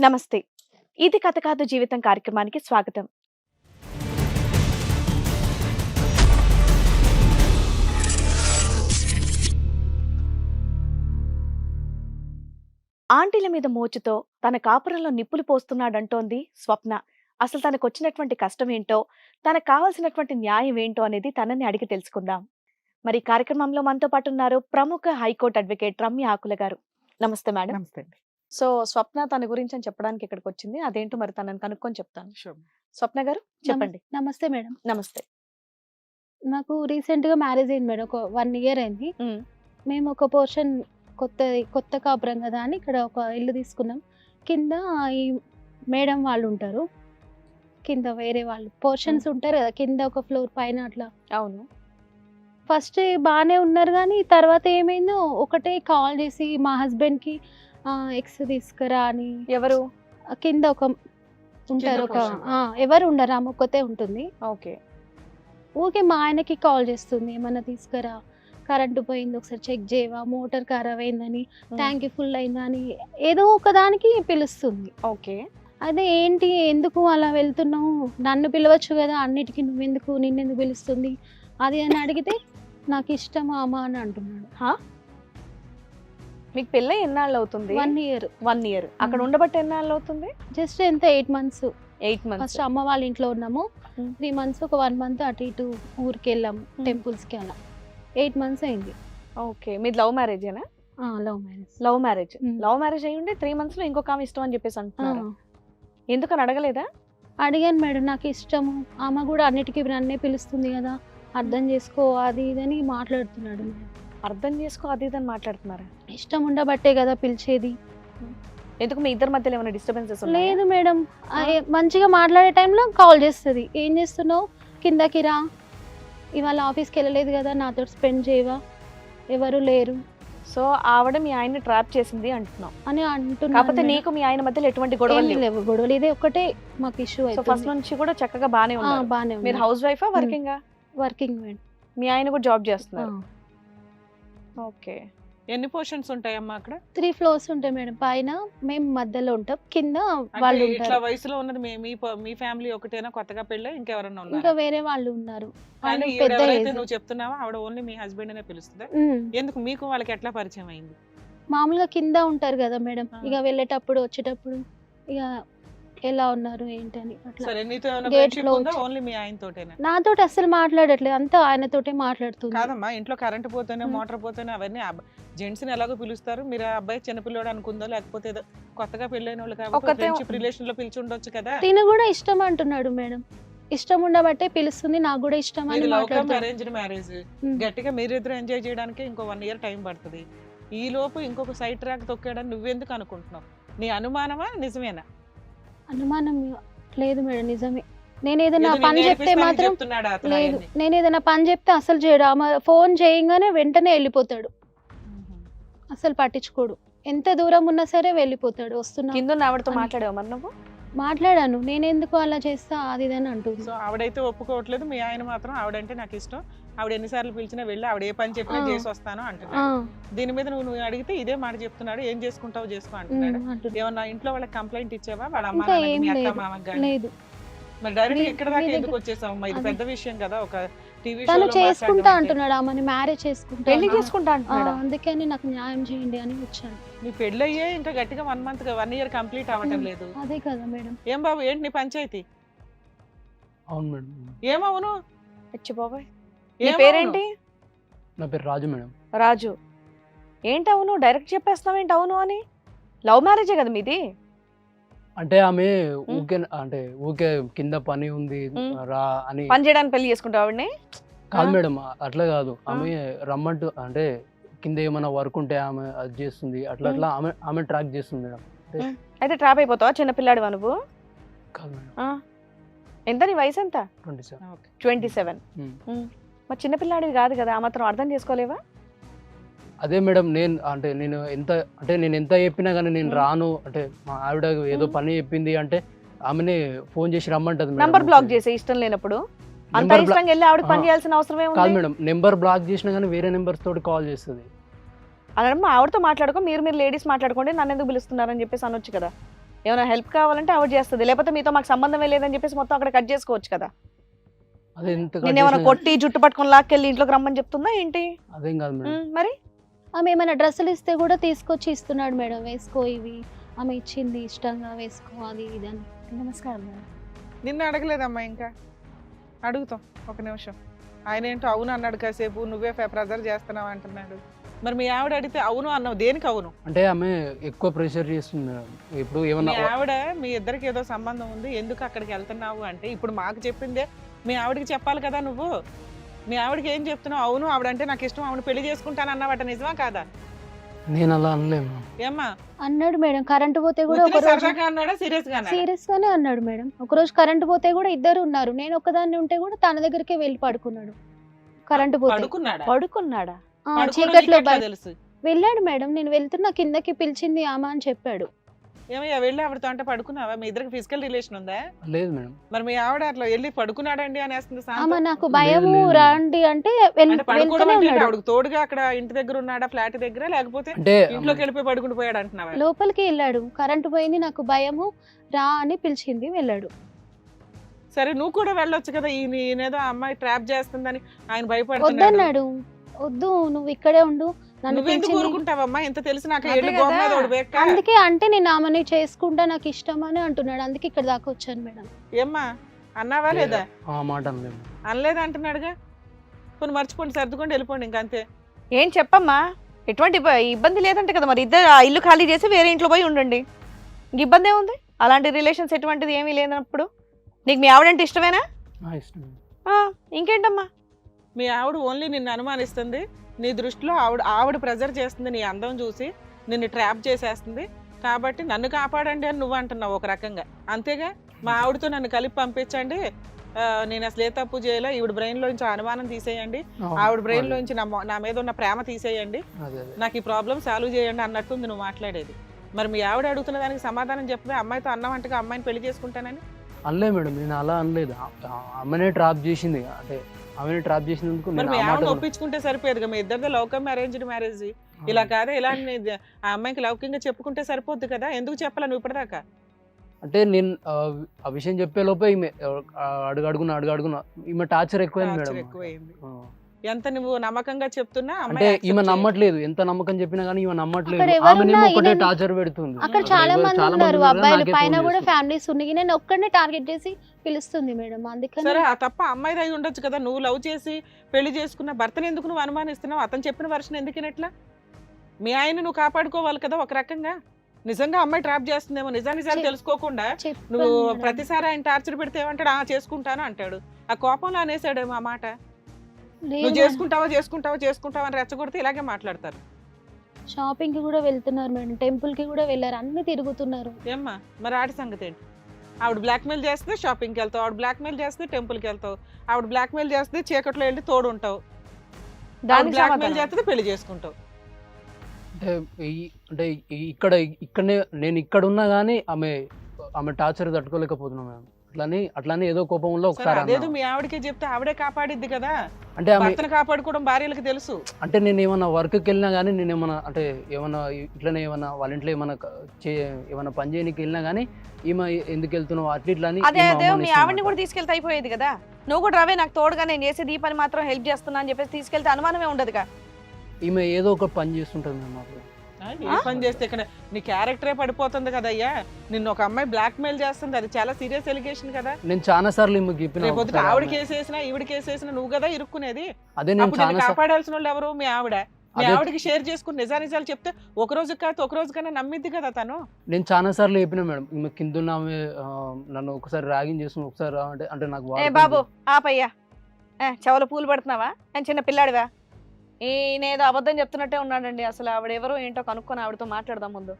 నమస్తే. ఇది కథ కాదు జీవితం కార్యక్రమానికి స్వాగతం. ఆంటీల మీద మోచుతో తన కాపురంలో నిప్పులు పోస్తున్నాడంటోంది స్వప్న. అసలు తనకు వచ్చినటువంటి కష్టం ఏంటో తనకు కావాల్సినటువంటి న్యాయం ఏంటో అనేది తనని అడిగి తెలుసుకుందాం. మరి కార్యక్రమంలో మనతో పాటు ఉన్నారు ప్రముఖ హైకోర్టు అడ్వకేట్ రమ్య ఆకుల గారు నమస్తే మేడం. నమస్తే సో స్వప్న తన గురించి అని చెప్పడానికి ఇక్కడికి వచ్చింది అదేంటో మరి తనని కనుక్కొని చెప్తాను. స్వప్న గారు చెప్పండి. నమస్తే మేడం. నమస్తే. నాకు రీసెంట్గా మ్యారేజ్ అయింది మేడం. ఒక వన్ ఇయర్ అయింది. మ్మ్. ఒక పోర్షన్ కొత్త కొత్త కాపురం కదా అని ఇక్కడ ఒక ఇల్లు తీసుకున్నాం. కింద ఈ మేడం వాళ్ళు ఉంటారు. కింద వేరే వాళ్ళు. పోర్షన్స్ ఉంటారు కదా కింద ఒక ఫ్లోర్ పైన అట్లా. అవును. ఫస్ట్ బాగానే ఉన్నారు కానీ తర్వాత ఏమైందో ఒకటే కాల్ చేసి మా హస్బెండ్కి ఎక్స్ తీసుకురా అని. ఎవరు? కింద ఒక ఉంటారు ఒక. ఆ, ఎవరు ఉండరు? ఆమె ఒక్కతే ఉంటుంది. ఓకే. ఊకే మా ఆయనకి కాల్ చేస్తుంది ఏమన్నా తీసుకురా? కరెంటు పోయింది ఒకసారి చెక్ చేయవా? మోటార్ ఖరాబ్ అయిందని ట్యాంక్ ఫుల్ అయిందా? అని ఏదో ఒక దానికి పిలుస్తుంది. ఓకే. అదే ఏంటి? ఎందుకు అలా వెళ్తున్నావు? నన్ను పిలవచ్చు కదా అన్నిటికీ నువ్వెందుకు? నిన్నెందుకు పిలుస్తుంది? అది అని అడిగితే నాకు ఇష్టమా అమ్మా అని అంటున్నాడు. మీకు పెళ్ళై ఎన్నాళ్ళు అవుతుంది? వన్ ఇయర్ వన్ ఇయర్ అక్కడ మ్మ్. ఉండబట్టి ఎన్నాళ్ళు అవుతుంది? జస్ట్ ఎంత? Eight months eight months first అమ్మ వాళ్ళ ఇంట్లో ఉన్నాము. త్రీ మంత్స్ ఒక వన్ మంత్ అటు ఇటు ఊరికి వెళ్ళాము. టెంపుల్స్కి అలా. ఎయిట్ మంత్స్ అయింది. ఓకే మీది love మ్యారేజేనా love marriage love marriage. Love marriage అయ్యి ఉంటే త్రీ మంత్స్లో ఇంకొక ఆమె ఇష్టం అని చెప్పేసి అంటున్నారు. ఎందుకని అడగలేదా? అడిగాను మేడం నాకు ఇష్టము. ఆమె కూడా అన్నిటికీ నన్నే పిలుస్తుంది కదా. అర్థం చేసుకో అది ఇదని మాట్లాడుతున్నాడు మేడం. అర్థం చేసుకో అది ఇది అని మాట్లాడుతున్నారా? ఇష్టం ఉండబట్టే కదా పిలిచేది. ఎందుకు మీ ఇద్దరి మధ్యలో ఏమైనా డిస్టర్బెన్సెస్ లేదు మేడం. మంచిగా మాట్లాడే టైంలో కాల్ చేస్తుంది. ఏం చేస్తున్నావు? కిందకి రా. ఇవాళ ఆఫీస్కి వెళ్ళలేదు కదా నాతో స్పెండ్ చేయవా? ఎవరు లేరు. సో ఆవిడ మీ ఆయన్ని ట్రాప్ చేసింది అంటున్నాం అని అంటున్నాను కాకపోతే. నీకు మీ ఆయన మధ్యలో ఎటువంటి గొడవలు లేవు. గొడవలు ఇదే ఒకటే మాకు ఇష్యూ సో ఫస్ట్ నుంచి కూడా చక్కగా బానే ఉన్నారు. బాగానే మీరు హౌస్ వైఫా వర్కింగ్ వర్కింగ్ మేడం. మీ ఆయన కూడా జాబ్ చేస్తున్నారు. ఓకే. ఎన్ని పోర్షన్స్ ఉంటాయమ్మా అక్కడ? త్రీ ఫ్లోర్స్ ఉంటాయి మేడం. పైన మేము మధ్యలో ఉంటాం. కింద వాళ్ళు ఇట్లా వయసులో ఉన్నది మీ మీ ఫ్యామిలీ ఒకటేనా కొత్తగా పెళ్ళి ఇంకెవరన్నా ఇంకా ఉన్నారు వేరే వాళ్ళు ఉన్నారు. వాళ్ళు పెద్ద నువ్వు చెప్తున్నావో ఆవిడ ఓన్లీ మీ హస్బెండ్ అనే పిలుస్తుందా. ఎందుకు? మీకు వాళ్ళకి ఎట్లా పరిచయం అయింది? మామూలుగా కింద ఉంటారు కదా మేడం. ఇక వెళ్ళేటప్పుడు వచ్చేటప్పుడు ఇక ఎలా ఉన్నారు ఏంటని నీతో అస్సలు మాట్లాడట్లేదు. అంతా ఆయనతోటే మాట్లాడుతుంది. కాదమ్మా ఇంట్లో కరెంట్ పోతేనే. మోటార్ పోతేనే అవన్నీ జెంట్స్ని ఎలాగో పిలుస్తారు. మీరు అబ్బాయి చిన్నపిల్లడు అనుకుందో లేకపోతే కొత్తగా పెళ్ళైన వాళ్ళు కాబట్టి రిలేషన్లో పిలిచి ఉండొచ్చు కదా? తిను కూడా ఇష్టం అంటున్నాడు మేడం. ఇష్టం ఉండబట్టే పిలుస్తుంది నాకు కూడా ఇష్టం అని అరేంజ్డ్ మ్యారేజ్. గట్టిగా మీరిద్దరు ఎంజాయ్ చేయడానికి ఇంకో వన్ ఇయర్ టైం పడుతుంది. ఈ లోపు ఇంకొక సైడ్ ట్రాక్ తొక్కాడని నువ్వెందుకు అనుకుంటున్నావు? నీ అనుమానమా? నిజమేనా? అనుమానం లేదు మేడం నిజమే. నేను ఏదైనా ఏదో పని చెప్తే మాత్రం లేదు? నేను ఏదైనా పని చెప్తే అసలు చేయడు. ఫోన్ చేయగానే వెంటనే వెళ్ళిపోతాడు. అసలు పట్టించుకోడు. ఎంత దూరం ఉన్నా సరే వెళ్ళిపోతాడు వస్తున్నా. కింద ఉన్న ఆవిడతో అని. మాట్లాడావు మరి నువ్వు? మాట్లాడాను. నేను ఎందుకు అలా చేస్తా? అది ఇది అని అంటుంది. సో ఆవిడైతే ఒప్పుకోవట్లేదు. మీ ఆయన మాత్రం ఆవిడంటే నాకు ఇష్టం. ఆవిడ ఎన్నిసార్లు పిలిచినా వెళ్ళి ఆవిడ ఏ పని చెప్పినా. చేసి వస్తాను అంటున్నాడు. దీని మీద నువ్వు నువ్వు అడిగితే ఇదే మాట చెప్తున్నాడు ఏం చేసుకుంటావు చేసుకో అంటున్నాడు. ఏమన్నా ఇంట్లో వాళ్ళకి కంప్లైంట్ ఇచ్చావా? వాళ్ళ అమ్మ మీ. మామకి మరి డైరెక్ట్ ఇక్కడ దాకా ఎందుకు దగ్గర- వచ్చేసావు ఇది. పెద్ద విషయం కదా ఒక టీవీ తను చేసుకుంటా అంటున్నాడు ఆమెని మ్యారేజ్ చేసుకుంటా పెళ్ళి అంటున్నాడు. చేసుకుంటా అంటున్నాడా? అందుకని నాకు న్యాయం చేయండి అని వచ్చాను. నీ పెళ్ళి అయ్యే ఇంకా గట్టిగా one month one year complete అవ్వటం. లేదు. అదే కదా మేడం. ఏం బాబు ఏంటి నీ పంచాయతీ? అవును మేడం. ఏమవును అచ్చి బాబాయ్. నీ ఏమవును? పేరేంటి? నా పేరు రాజు మేడం. రాజు. ఏంటి అవును? డైరెక్ట్ చెప్పేస్తావు ఏంటి అవును అని? లవ్ మ్యారేజే కదా మీది? అంటే ఆమె ఊకే అంటే ఊకే కింద పని ఉంది. రా అని. పని చేయడానికి పెళ్ళి చేసుకుంటావు ఆవిడని? కాదు ఆ? మేడం అట్లా కాదు. ఆమె రమ్మంటూ అంటే కింద ఏమైనా వర్క్ ఉంటే ఆమె అది చేస్తుంది. అట్లా. అట్లా ఆమె ఆమె ట్రాక్ చేస్తుంది మేడం. అయితే ట్రాప్ అయిపోతావా? చిన్నపిల్లాడివా నువ్వు? కాదు మేడం. ఆ. ఎంత? నీ వయసు ఎంత? Twenty seven. Twenty seven. మరి చిన్నపిల్లాడివి కాదు కదా ఆ మాత్రం అర్థం చేసుకోలేవా అదే మేడం నేను అంటే నేను ఎంత అంటే నేను ఎంత చెప్పినా కానీ నేను మ్. రాను అంటే మా ఆవిడ ఏదో మ్. పని చెప్పింది అంటే ఆమెనే ఫోన్ చేసి రమ్మంటది మేడం నంబర్ బ్లాక్. చేసే ఇష్టం లేనప్పుడు అంత నెంబర్ బ్లా- ఇష్టంగా వెళ్ళి ఆవిడ పని ఆ. చేయాల్సిన అవసరమే కాదు మేడం నెంబర్ బ్లాక్ చేసినా కానీ వేరే నెంబర్స్ తోటి కాల్ చేస్తుంది అలా ఆవిడతో మాట్లాడుకో మీరు మీరు లేడీస్ మాట్లాడుకోండి నన్ను ఎందుకు పిలుస్తున్నారని చెప్పేసి అనొచ్చు కదా ఏమైనా హెల్ప్ కావాలంటే ఆవిడ చేస్తుంది లేకపోతే మీతో మాకు సంబంధమే లేదని చెప్పేసి మొత్తం అక్కడ కట్ చేసుకోవచ్చు కదా కొట్టి జుట్టు పట్టుకొని లాక్కెళ్ళి ఇంట్లోకి రమ్మని చెప్తుందా ఏంటి? అదేం కాదు మేడం. మరి? ఆమె ఏమైనా డ్రెస్సులు ఇస్తే కూడా తీసుకొచ్చి ఇస్తున్నాడు మేడం. వేసుకో ఇవి. ఆమె ఇచ్చింది ఇష్టంగా వేసుకో అది ఇది అని. నమస్కారం మేడం. నిన్ను అడగలేదమ్మా ఇంకా. అడుగుతాం ఒక నిమిషం. ఆయన ఏంటో అవును అన్నాడు కాసేపు నువ్వే ప్రెజర్ చేస్తున్నావు అంటున్నాడు. మరి మీ ఆవిడ అడిగితే అవును అన్నావు దేనికి అవును? అంటే ఆమె ఎక్కువ ప్రెషర్ చేస్తుంది మేడం. ఇప్పుడు ఏమన్నా ఆవిడ మీ ఇద్దరికి ఏదో సంబంధం ఉంది ఎందుకు అక్కడికి వెళ్తున్నావు అంటే ఇప్పుడు మాకు చెప్పిందే మీ ఆవిడకి చెప్పాలి కదా నువ్వు? మీ ఆవిడకి ఏం చెప్తున్నావు? అవును ఆవిడంటే నాకు ఇష్టం ఆవిడ పెళ్ళి చేసుకుంటాను అన్నవాట నిజమా కాదా? నేను అలా అనలేము. ఏమ్మా? అన్నాడు మేడం కరెంటు పోతే కూడా ఒక రోజు సరదాగా అన్నాడా సీరియస్గా అన్నాడా? సీరియస్ గానే అన్నాడు మేడం. ఒక రోజు కరెంటు పోతే కూడా ఇద్దరు ఉన్నారు. నేను ఒక్కదాన్ని ఉంటే కూడా తన దగ్గరికే వెళ్ళి పడుకున్నాడు. కరెంటు పోతే. పడుకున్నాడా? పడుకున్నాడా? ఆ, పడుకోవడం చీకట్లో నీకెట్లా బయ- తెలుసు? వెళ్ళాడు మేడం. నేను వెళ్తున్నా కిందకి పిలిచింది ఆమె అని చెప్పాడు. ఏమయ్యా వెళ్ళి ఆవిడతో అంటే పడుకున్నావా? మీ ఇద్దరికి ఫిజికల్ రిలేషన్ ఉందా? లేదు మేడం. మరి మీ ఆవిడ అట్లా వెళ్ళి పడుకున్నాడండి అనేస్తుంది శాంతం. ఆమె నాకు భయము. రాండి అంటే వెళ్- అంటే పడుకోవడం వెళ్తూనే అంటే ఉన్నాడు. ఆవిడకి తోడుగా అక్కడ ఇంటి దగ్గర ఉన్నాడా ఫ్లాట్ దగ్గర? లేకపోతే అంటే ఇంట్లోకి వెళ్ళిపోయి పడుకుని పోయాడు అంటున్నావా? లోపలికి వెళ్ళాడు. కరెంటు పోయింది నాకు భయము రా అని పిలిచింది వెళ్ళాడు. సరే నువ్వు కూడా వెళ్ళొచ్చు కదా. ఈయన ఈయనేదో ఆ అమ్మాయి ట్రాప్ చేస్తుందని ఆయన భయపడుతున్నాడు. వద్దన్నాడు. వద్దు నువ్వు ఇక్కడే ఉండు. తెలిసి నాకు. అందుకే అంటే నేను ఆమెని చేసుకుంటా నాకు ఇష్టం అని అంటున్నాడు. అందుకే ఇక్కడ దాకా వచ్చాను మేడం. ఏమ్మా? అన్నావా లేదా? ఆ మాట అనలేము అనలేదు అంటున్నాడుగా? కొన్ని మర్చిపోండి సర్దుకోండి వెళ్ళిపోండి ఇంక అంతే. ఏం చెప్పమ్మా? ఎటువంటి ఇబ్బ- ఇబ్బంది లేదంటే కదా మరి. ఇద్దరు ఆ ఇల్లు ఖాళీ చేసి వేరే ఇంట్లో పోయి ఉండండి. ఇంక ఇబ్బంది ఏముంది? అలాంటి రిలేషన్స్ ఎటువంటిది ఏమీ లేనప్పుడు? నీకు మీ ఆవిడంటే ఇష్టమేనా? ఆ, ఇష్టం మేడం. ఆ, ఇంకేంటమ్మా? మీ ఆవిడ ఓన్లీ నిన్ను అనుమానిస్తుంది. నీ దృష్టిలో ఆవిడ ఆవిడ ప్రెజర్ చేస్తుంది నీ అందం చూసి నిన్ను ట్రాప్ చేసేస్తుంది. కాబట్టి నన్ను కాపాడండి అని నువ్వు అంటున్నావు ఒక రకంగా. అంతేగా? మా ఆవిడతో నన్ను కలిపి పంపించండి. నేను అసలు ఏ తప్పు చేయలే. ఈవిడ బ్రెయిన్ లోంచి అనుమానం తీసేయండి. ఆవిడ బ్రెయిన్ లోంచి నా మీద ఉన్న ప్రేమ తీసేయండి. నాకు ఈ ప్రాబ్లం సాల్వ్ చేయండి అన్నట్టుంది నువ్వు మాట్లాడేది. మరి మీ ఆవిడ అడుగుతున్న దానికి సమాధానం చెప్పదే అమ్మాయితో అన్నామంటగా అమ్మాయిని పెళ్ళి చేసుకుంటానని? అనలే మేడం. నేను అలా అనలేదు. ఆమెనే ట్రాప్ చేసింది. అంటే ఆమెనే ట్రాప్ చేసినందుకు నేను ఒప్పించుకుంటే సరిపోయేది మీ ఇద్దరిది లౌకమ్ అరేంజ్డ్ మ్యారేజ్ ఇలా కాదే ఇలా ఆ అమ్మాయికి లౌకికంగా చెప్పుకుంటే సరిపోద్ది కదా? ఎందుకు చెప్పాలా నువ్వు ఇప్పటిదాకా? అంటే నేను ఆ, విషయం చెప్పే లోపే ఈమె అడుగు అడుగున అడుగు అడుగున ఈమె టార్చర్ ఎక్కువైంది మేడం. ఎక్కువైంది. ఎంత నువ్వు నమ్మకంగా చెప్తున్నా అంటే అమ్మాయి ఈమె. నమ్మట్లేదు. ఎంత నమ్మకం చెప్పినా కానీ ఈమె నమ్మట్లేదు. ఆమెనేమో ఒకటే టార్చర్ పెడుతుంది. అక్కడ చాలా మంది చాలా ఉన్నారు. అబ్బాయిలు పైన కూడా. ఫ్యామిలీస్ ఉన్నాయి నేను ఒక్కడినే టార్గెట్ చేసి పిలుస్తుంది మేడం. అందుకని సరే ఆ తప్ప అమ్మాయిది అయి ఉండొచ్చు కదా. నువ్వు లవ్ చేసి పెళ్ళి చేసుకున్న భర్తను ఎందుకు నువ్వు అనుమానిస్తున్నావు? అతను చెప్పిన వర్షన్ ఎందుకు వినట్లా? మీ ఆయన నువ్వు కాపాడుకోవాలి కదా ఒక రకంగా. నిజంగా అమ్మాయి ట్రాప్ చేస్తుందేమో నిజా నిజాలు చెప్- తెలుసుకోకుండా నువ్వు. ప్రతిసారి ఆయన టార్చర్ పెడితే ఏమంటాడు? ఆ చేసుకుంటాను అంటాడు. ఆ కోపంలో అనేసాడేమో ఆ మాట. నువ్వు. చేసుకుంటావా చేసుకుంటావా చేసుకుంటావా అని రెచ్చగొడితే ఇలాగే మాట్లాడతారు. షాపింగ్కి కూడా వెళ్తున్నారు మేడం టెంపుల్కి కూడా వెళ్ళారు. అన్ని తిరుగుతున్నారు. ఏమ్మా మరి ఆడి సంగతి ఏంటి? ఆవిడ బ్లాక్మెయిల్ చేస్తే షాపింగ్కి వెళ్తావు. ఆవిడ బ్లాక్మెయిల్ చేస్తే టెంపుల్కి వెళ్తావు. ఆవిడ బ్లాక్మెయిల్ చేస్తే చీకట్లో వెళ్ళి తోడు ఉంటావు. దానికి బ్లాక్మెయిల్. చేస్తే పెళ్ళి చేసుకుంటావు. అంటే ఇక్కడ ఇక్కడనే నేను ఇక్కడ ఉన్నా కానీ ఆమె ఆమె టార్చర్ తట్టుకోలేకపోతున్నాం మేడం అట్లని అట్లని ఏదో కోపంలో సరే ఒకసారి అదేదో. మీ ఆవిడకే చెప్తే ఆవిడే కాపాడిద్ది కదా. అంటే భర్తను కాపాడుకోవడం భార్యలకు తెలుసు. అంటే నేను ఏమన్నా వర్క్కి వెళ్ళినా కానీ నేను ఏమన్నా అంటే ఏమన్నా ఇట్లనే ఏమన్నా వాళ్ళ ఇంట్లో ఏమన్నా క- చే ఏమన్నా పని చేయడానికి వెళ్ళినా కానీ ఈమె ఎందుకు వెళ్తున్నావు అట్లా ఇట్లా అని అదే అదే మీ ఆవిడని. కూడా తీసుకెళ్తే అయిపోయేది కదా? నువ్వు కూడా రావే నాకు తోడుగా నేను చేసేది ఈ పని మాత్రం హెల్ప్ చేస్తున్నా అని చెప్పేసి తీసుకెళ్తే అనుమానమే ఉండదుగా. ఈమె ఏదో ఒక పని చేస్తుంటుంది మాకు ఏ పని చేస్తే ఇక్కడ నీ క్యారెక్టరే పడిపోతుంది కదయ్యా. నిన్ను ఒక అమ్మాయి బ్లాక్ మెయిల్ చేస్తుంది. అది చాలా సీరియస్ ఎలిగేషన్ కదా. నేను చాలా సార్లు ఈమె చెప్పిన రేపు ఒకసారి ఆవిడ ఆమె- కేసు వేసినా ఈవిడ కేసు వేసినా నువ్వు కదా ఇరుక్కునేది. అదే నేను కాపాడాల్సిన వాళ్ళు ఎవరు? మీ ఆవిడ. మీ ఆవిడకి షేర్ చేసుకుని నిజా నిజాలు చెప్తే ఒక రోజు కాదు ఒక రోజు కన్నా నమ్మిద్ది కదా తను. నేను చాలా సార్లు చెప్పిన మేడం కింద నన్ను ఒకసారి ర్యాగింగ్ చేస్తుంది ఒకసారి అంటే అంటే నాకు. బాబు ఆపయ్యా. చెవుల పూలు పెడుతున్నావా? నేను చిన్న పిల్లాడివా? ఈయన ఏదో అబద్ధం చెప్తున్నట్టే ఉన్నాడండి. అసలు ఆవిడ ఏంటో కనుక్కొని ఆవిడతో మాట్లాడదాం ముందు.